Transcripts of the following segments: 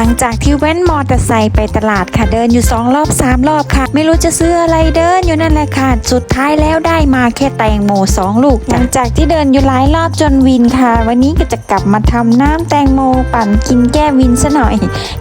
หลังจากที่แว้นมอเตอร์ไซค์ไปตลาดค่ะเดินอยู่สองรอบสามรอบค่ะ ไม่รู้จะซื้ออะไรเดินอยู่นั่นแหละค่ะ สุดท้ายแล้วได้มาแค่แตงโมสองลูก หลังจากที่เดินอยู่หลายรอบจนวินค่ะ วันนี้ก็จะกลับมาทำน้ำแตงโมปั่นกินแก้วินซะหน่อย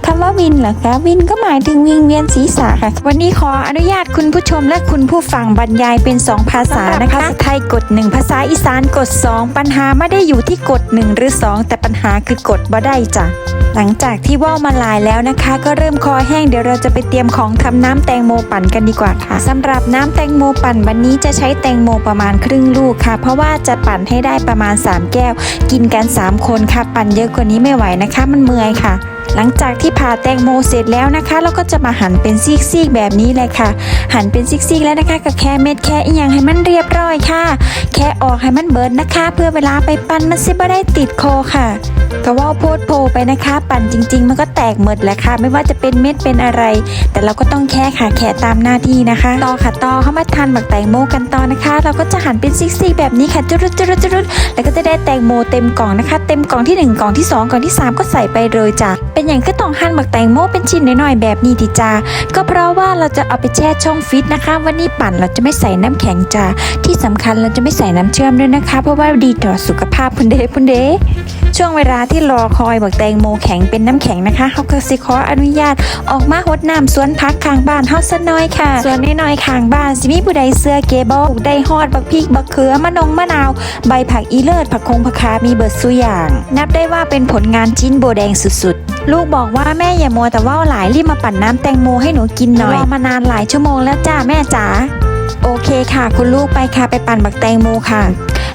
คำว่าวินเหรอคะวินก็หมายถึงวิงเวียนศีรษะค่ะ วันนี้ขออนุญาตคุณผู้ชมและคุณผู้ฟังบรรยายเป็น 2 ภาษานะคะภาษาไทยกด 1 ภาษาอีสานกด 2 ปัญหาไม่ได้อยู่ที่กด 1 หรือ 2 แต่ปัญหาคือกดบ่ได้จ้ะ หลังจากที่ว่าวมาลายแล้วนะคะ ก็เริ่มคอแห้งเดี๋ยวเราจะไปเตรียมของทำน้ำแตงโมปั่นกันดีกว่าค่ะสำหรับน้ำแตงโมปั่นวันนี้จะใช้แตงโมประมาณครึ่งลูกค่ะ เพราะว่าจะปั่นให้ได้ประมาณ 3 แก้ว กินกัน 3 คนค่ะ ปั่นเยอะกว่านี้ไม่ไหวนะคะ มันเมื่อยค่ะ หลังจากที่ผ่าแตงโมเสร็จแล้วนะคะ เราก็จะมาหั่นเป็นซีกๆแบบนี้เลยค่ะ หั่นเป็นซีกๆแล้วนะคะก็แค่เม็ดแค่อีหยังให้มันเรียบร้อยค่ะ แค่ออกให้มันเบิร์นนะคะ เพื่อเวลาไปปั้นมันสิบ่ได้ติดคอค่ะก็ว่าโพดโพไปนะคะ ปั่นจริง ๆ มันก็แตกหมดแหละค่ะ ไม่ว่าจะเป็นเม็ดเป็นอะไร แต่เราก็ต้องแค่ค่ะแค่ตามหน้าที่นะคะต่อค่ะต่อเข้ามาทานบักแตงโมกันต่อนะคะ เราก็จะหั่นเป็นซิกๆแบบนี้ค่ะจุรุดจุดจุดแล้วก็จะได้แตงโมเต็มกล่องนะคะ เต็มกล่องที่หนึ่งกล่องที่สองกล่องที่สามก็ใส่ไปเลยจ้ะ เป็นอย่างก็ต้องหั่นบักแตงโมเป็นชิ้นน้อยๆแบบนี้ดิจ้าก็เพราะว่าเราจะเอาไปแช่ช่องฟิตนะคะ วันนี้ปั่นเราจะไม่ใส่น้ำแข็งจ้าที่สำคัญเราจะไม่ใส่น้ำเชื่อมด้วยนะคะ เพราะว่าดีต่อสุขภาพพุนเดพุนเดช่วงเวลาที่รอคอยบักแตงโมแข็งเป็นน้ำแข็งนะคะเขาก็สิขออนุญาตออกมาหดน้ำสวนพักข้างบ้านเฮาซะหน้อยค่ะสวนน้อยๆข้างบ้านสิมีผู้ใดเสื้อเกบอได้ฮอดบักพริกบักเขือมะนงมะนาว ใบผักอีเลิศผักคงผักคามีเบิดสุอย่าง นับได้ว่าเป็นผลงานชิ้นโบแดงสุดๆลูกบอกว่าแม่อย่ามัวแต่ว่าวหลายรีบมาปั่นน้ำแตงโมให้หนูกินหน่อยรอมานานหลายชั่วโมงแล้วจ้าแม่จ๋าโอเคค่ะ คุณลูกไปค่ะไปปั่นบักแตงโมค่ะ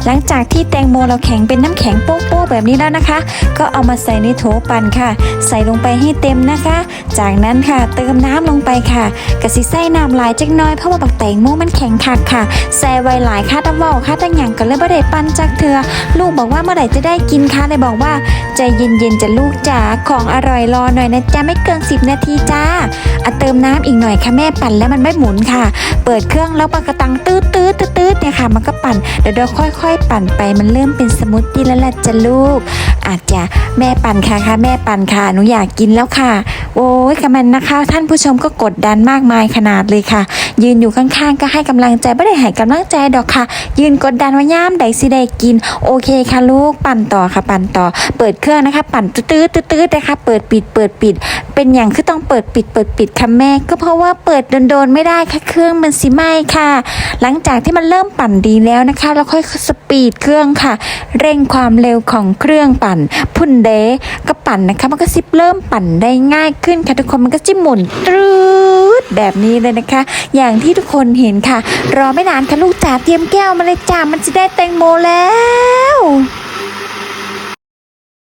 หลังจากที่แตงโมเราแข็งเป็นน้ำแข็งโป๊กๆแบบนี้แล้วนะคะ ก็เอามาใส่ในโถปั่นค่ะ ใส่ลงไปให้เต็มนะคะ จากนั้นค่ะเติมน้ำลงไปค่ะกะสิใส่น้ำหลายจักน้อยเพราะว่าบักแตงโมมันแข็งคักค่ะใส่ไว้หลายค่าตะเวาค่าตั้งอย่างก็เลยบ่ได้ปั่นจากเธอลูกบอกว่าเมื่อไหร่จะได้กินคะเลยบอกว่าใจเย็นๆจะลูกจ๋าของอร่อยรอหน่อยนะจ๊ะไม่เกิน 10 นาทีจ้าอะเติมน้ำอีกหน่อยค่ะแม่ปั่นแล้วมันไม่หมุนค่ะ เปิดเครื่องแล้วปากกระตังตืดตืดตืดตืดเนี่ยค่ะ มันก็ปั่นเดี๋ยวเราค่อยๆ ปั่นไปมันเริ่มเป็นสมูทตี้แล้วล่ะจ้ะลูก อาจจะแม่ปั่นค่ะค่ะแม่ปั่นค่ะหนูอยากกินแล้วค่ะ โอ้ยกำมันนะคะ ท่านผู้ชมก็กดดันมากมายขนาดเลยค่ะยืนอยู่ข้างๆ ก็ให้กำลังใจไม่ได้ให้กำลังใจดอกค่ะ ยืนกดดันว่าย่ามใดสิได้กิน โอเคค่ะลูกปั่นต่อค่ะปั่นต่อ เปิดเครื่องนะคะ ปั่นตืดๆตืดๆนะคะเปิดปิดเปิดปิด เป็นอย่างคือต้องเปิดปิดเปิดปิดค่ะแม่ ก็เพราะว่าเปิดโดนๆไม่ได้ค่ะเครื่องมันสิไหมค่ะ หลังจากที่มันเริ่มปั่นดีแล้วนะคะเราค่อยสปีดเครื่องค่ะ เร่งความเร็วของเครื่องปั่น พุ่นเดก็ปั่นนะคะมันก็ซิบเริ่มปั่นได้ง่ายขึ้นค่ะทุกคนมันก็จิ้มหมุนตรื ดแบบนี้เลยนะคะ อย่างที่ทุกคนเห็นค่ะ รอไม่นานค่ะลูกจ๋าเตรียมแก้วมาเลยจ้ามันจะได้แตงโมแล้ว